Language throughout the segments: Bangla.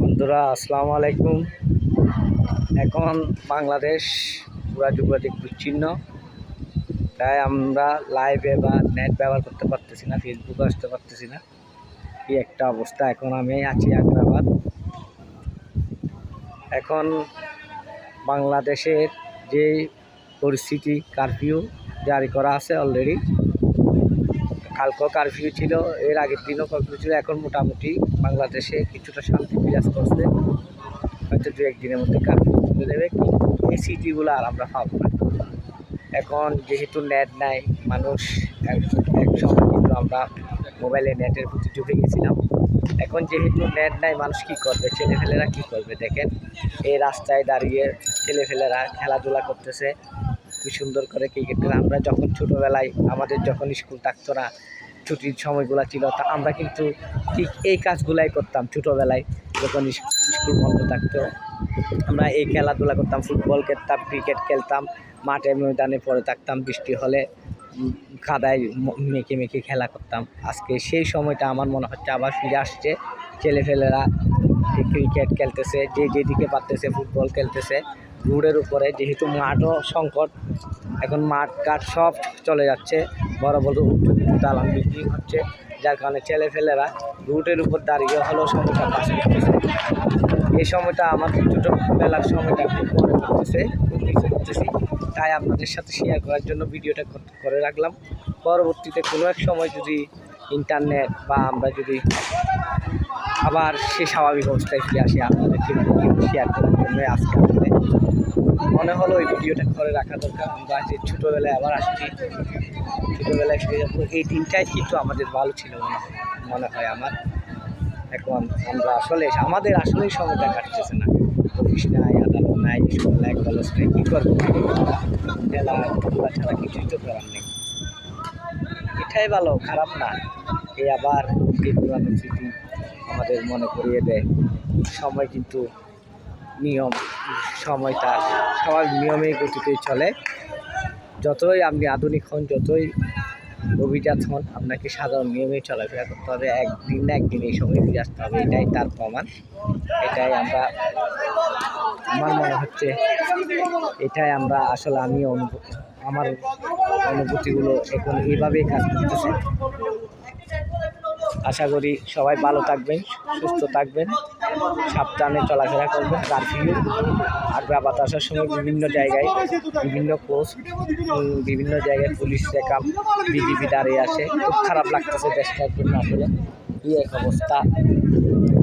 বন্ধুরা, আসসালামু আলাইকুম। এখন বাংলাদেশ পুরা যুগতিক বিচ্ছিন্ন। তাই আমরা লাইভে বা নেট ব্যবহার করতে পারতেছি না ফেসবুকে আসতে পারতেছি না। এই একটা অবস্থা, এখন আমি আছি আগ্রাবাদ এখন বাংলাদেশের যে পরিস্থিতি কারফিউ জারি করা আছে অলরেডি কালকেও কারফিউ ছিল, এর আগের দিনও কারফিউ ছিল, এখন মোটামুটি বাংলাদেশে কিছুটা শান্তি বিরাজ করছে। হয়তো দু একদিনের মধ্যে কারফিউ তুলে দেবে এই সিটিগুলো আর আমরা পাবো না। এখন যেহেতু নেট নাই, মানুষ এক- সময় কিন্তু আমরা মোবাইলে নেটের প্রতি ঢুকে গেছিলাম। এখন যেহেতু নেট নাই, মানুষ কী করবে? ছেলেফেলেরা কী করবে দেখেন? এই রাস্তায় দাঁড়িয়ে ছেলেফেলেরা খেলাধুলা করতেছে। কি সুন্দর করে ক্রিকেট আমরা যখন ছোটোবেলায়, আমাদের যখন স্কুল থাকতো না ছুটির সময়গুলো ছিল, তা আমরা কিন্তু ঠিক এই কাজগুলাই করতাম ছোটোবেলায়, যখন স্কুল বন্ধ থাকতো। আমরা এই খেলাধুলা করতাম, ফুটবল খেলতাম, ক্রিকেট খেলতাম, মাঠে ময়দানে পড়ে থাকতাম, বৃষ্টি হলে কাদায় মেখে মেখে খেলা করতাম। আজকে সেই সময়টা আমার মনে হচ্ছে আবার ফিরে আসছে। ছেলেফেলেরা ক্রিকেট খেলতেছে, যে যেদিকে পারতেছে ফুটবল খেলতেছে। রোডের উপরে যেহেতু মাঠও সংকট, এখন মাঠ কাঠ সব চলে যাচ্ছে। বড় বড় দালান বিল্ডিং হচ্ছে, যার কারণে ছেলেফেলেরা রুটের উপর দাঁড়িয়ে হলেও সময়টা পাস করতেছে। এই সময়টা আমার ছোটোবেলার সময়টা খুব মনে করতেছে করতেছি তাই আপনাদের সাথে শেয়ার করার জন্য ভিডিওটা করে রাখলাম। পরবর্তীতে কোনো এক সময় যদি ইন্টারনেট বা আমরা যদি আবার সে স্বাভাবিক অবস্থায় ফিরে আসি আপনাদেরকে শেয়ার করার জন্য আজকে ওই ভিডিওটা করে রাখা দরকার। আমরা যে ছোটোবেলায় আবার আসছি, ছোটোবেলায় এই দিনটাই কিন্তু আমাদের ভালো ছিল মনে হয় মনে হয় আমার। এখন আমরা আসলে, আমাদের আসলেই সময়টা কাটতেছে না। অফিস নাই, আদালত নাই, স্কুল নাই, কলেজ নাই, কী করব? খেলা খেলা ছাড়া কিছুই তো করার নেই। এটাই ভালো, খারাপ না। এই আবার সেই পুরানো স্মৃতি আমাদের মনে করিয়ে দেয়। সময় কিন্তু নিয়ম, সময় স্বাভাবিক নিয়মেই গতিতেই চলে। যতই আপনি আধুনিক হন, যতই অভিজাত হন, আপনাকে সাধারণ নিয়মেই চলাফেরা করতে হবে। একদিন না একদিন এই সময় ফিরে আসতে হবে, এটাই তার প্রমাণ। এটাই আমরা, আমার মনে হচ্ছে, এটাই আমরা আসলে আমি আমার অনুভূতিগুলো এখন এইভাবেই কাজ করতেছে। আশা করি সবাই ভালো থাকবেন, সুস্থ থাকবেন, সাবধানে চলাফেরা করবেন কারফিউ আগ্রা বাতাসের সময় বিভিন্ন জায়গায় বিভিন্ন পোস্ট বিভিন্ন জায়গায় পুলিশ চেকআপ বিজিবি দাঁড়িয়ে আসে খুব খারাপ লাগতেছে দেশটার জন্য আসলে। এই এক অবস্থা,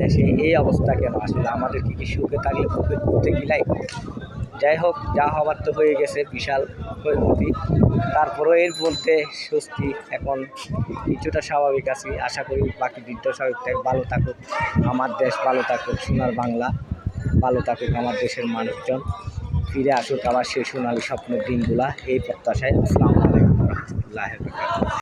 দেশে এই অবস্থা কেন? আসলে আমাদের কি কি সুখে থাকলে সুখে করতে গিলাই যাই হোক, যা হবার তো হয়ে গেছে, বিশাল ক্ষয়ক্ষতি। তারপরেও এর মধ্যে স্বস্তি এখন কিছুটা স্বাভাবিক আছি। আশা করি বাকি দিনটা স্বাভাবিক ভালো থাকুক, আমার দেশ ভালো থাকুক, সোনার বাংলা ভালো থাকুক, আমার দেশের মানুষজন। ফিরে আসুক আবার সেই সোনালি স্বপ্নের দিনগুলা, এই প্রত্যাশায়। আসসালামু আলাইকুম রহমতুল্লাহ